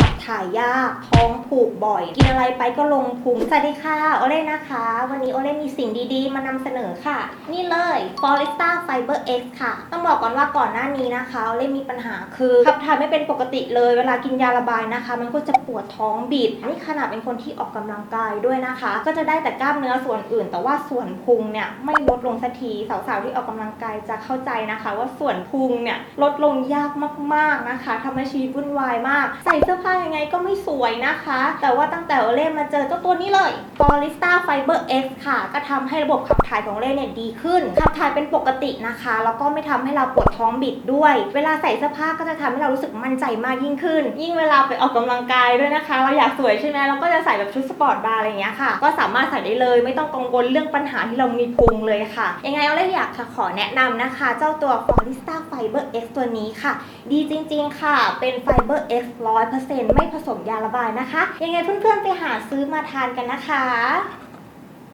ขับถ่ายยาก ท้องผูกบ่อย กินอะไรไปก็ลงพุง สวัสดีค่ะ โอเล่นะคะ วันนี้โอเล่มีสิ่งดีๆ มานำเสนอค่ะ นี่เลย f o r e s t a Fiber X ค่ะ ต้องบอกก่อนว่าก่อนหน้านี้นะคะ โอเล่มีปัญหาคือขับถ่ายไม่เป็นปกติเลย เวลากินยาระบายนะคะ มันก็จะปวดท้องบิดนี่ขนาดเป็นคนที่ออกกำลังกายด้วยนะคะ ก็จะได้แต่กล้ามเนื้อส่วนอื่น แต่ว่าส่วนพุงเนี่ยไม่ลดลงสักที สาวๆที่ออกกำลังกายจะเข้าใจนะคะ ว่าส่วนพุงเนี่ยลดลงยากมากๆนะคะทำให้ชีวิตวุ่นวายมาก ใส่เสื้อผ้ายังไงก็ไม่สวยนะคะ แต่ว่าตั้งแต่โอเล่มาเจอเจ้าตัวนี้เลย f o r e s t a Fiber X ค่ะ ก็ทำให้ระบบขับถ่ายของเล่เนี่ยดีขึ้น ขับถ่ายเป็นปกตินะคะ แล้วก็ไม่ทำให้เราปวดท้องบิดด้วย เวลาใส่เสื้อผ้าก็จะทำให้เรารู้สึกมั่นใจมากยิ่งขึ้น ยิ่งเวลาไปออกกำลังกายด้วยนะคะ เราอยากสวยใช่ไหมเราก็จะใส่แบบชุดสปอร์ตบาร์อะไรอย่างเงี้ยค่ะ ก็สามารถใส่ได้เลยไม่ต้องกังวลเรื่องปัญหาที่เรามีพุงเลยค่ะ ยังไงโอเล่อยากจะขอแนะนำนะคะ เจ้าตัว f o r e s t a Fiber X ตัวนี้ค่ะ ดีจริง ๆ ค่ะ เป็น Fiber X 100%ไม่ผสมยาระบายนะคะ ยังไงเพื่อนๆไปหาซื้อมาทานกันนะคะ